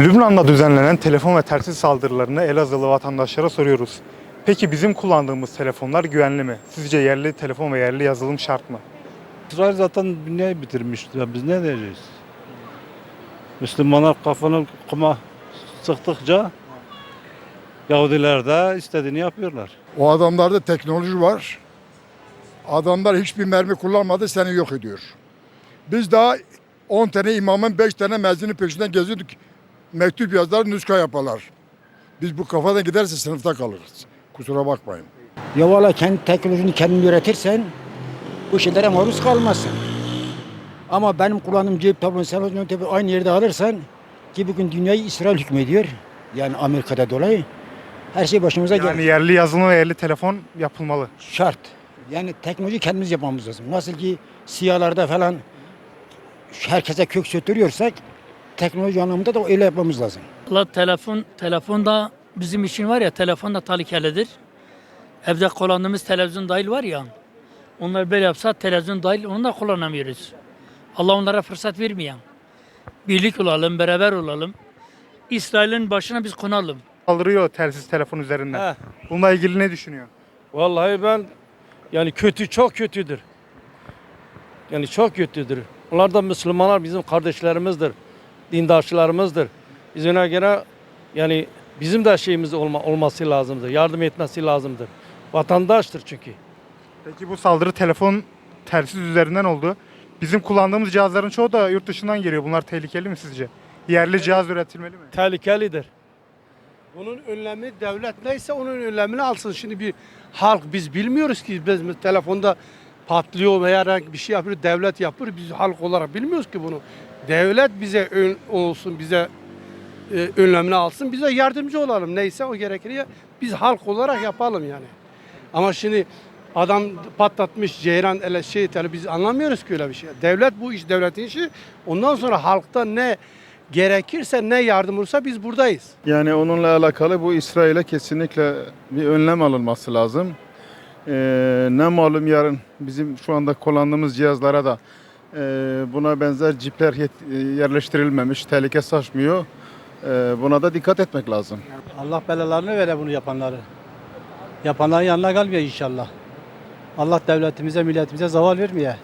Lübnan'da düzenlenen telefon ve telsiz saldırılarını Elazığlı vatandaşlara soruyoruz. Peki bizim kullandığımız telefonlar güvenli mi? Sizce yerli telefon ve yerli yazılım şart mı? İsrail zaten dünyayı bitirmişti. Ya biz ne diyeceğiz? Müslümanlar kafanı kuma sıktıkça Yahudiler de istediğini yapıyorlar. O adamlarda teknoloji var. Adamlar hiçbir mermi kullanmadı seni yok ediyor. Biz daha 10 tane imamın 5 tane mezinin peşinden geziyorduk. Mektup yazdılar, nuska yaparlar. Biz bu kafadan giderse sınıfta kalırız. Kusura bakmayın. Ya valla kendi teknolojini kendin üretirsen bu şeylere maruz kalmazsın. Ama benim kullandığım cep telefonu, sen o aynı yerde alırsan ki bugün dünyayı İsrail hükmediyor. Yani Amerika'da dolayı. Her şey başımıza Yani geldi. yerli yazılım ve yerli telefon yapılmalı. Şart. Yani teknoloji kendimiz yapmamız lazım. Nasıl ki siyalarda falan herkese kök sötürüyorsak teknoloji anlamında da öyle yapmamız lazım. Allah telefon telefonda bizim için var ya telefon da tehlikelidir. Evde kullandığımız televizyon dahil var ya. Onlar böyle yapsa televizyon dahil onu da kullanamıyoruz. Allah onlara fırsat vermiyor. Birlik olalım, beraber olalım. İsrail'in başına biz konalım. Saldırıyor telsiz telefon üzerinden. He. Bununla ilgili ne düşünüyor? Vallahi ben yani kötü çok kötüdür. Yani çok kötüdür. Onlar da Müslümanlar bizim kardeşlerimizdir. Dindaşlarımızdır. Biz ona göre yani bizim de şeyimiz olma, olması lazımdır. Yardım etmesi lazımdır. Vatandaştır çünkü. Peki bu saldırı telefon telsiz üzerinden oldu. Bizim kullandığımız cihazların çoğu da yurt dışından geliyor. Bunlar tehlikeli mi sizce? Yerli cihaz üretilmeli mi? Tehlikelidir. Bunun önlemi devlet neyse onun önlemini alsın. Şimdi bir halk biz bilmiyoruz ki biz telefonda patlıyor veya bir şey yapıyor devlet yapıyor. Biz halk olarak bilmiyoruz ki bunu. Devlet bize ön olsun bize e, önlemini alsın. Bize yardımcı olalım. Neyse o gerekir biz halk olarak yapalım yani. Ama şimdi adam patlatmış ceyran ele şey tele biz anlamıyoruz ki öyle bir şey. Devlet bu iş devletin işi. Ondan sonra halkta ne gerekirse ne yardım olursa biz buradayız. Yani onunla alakalı bu İsrail'e kesinlikle bir önlem alınması lazım. Ee, ne malum yarın bizim şu anda kullandığımız cihazlara da e, buna benzer cipler yet- yerleştirilmemiş, tehlike saçmıyor. Ee, buna da dikkat etmek lazım. Allah belalarını vere bunu yapanları. Yapanların yanına kalmıyor inşallah. Allah devletimize, milletimize zaval vermiyor.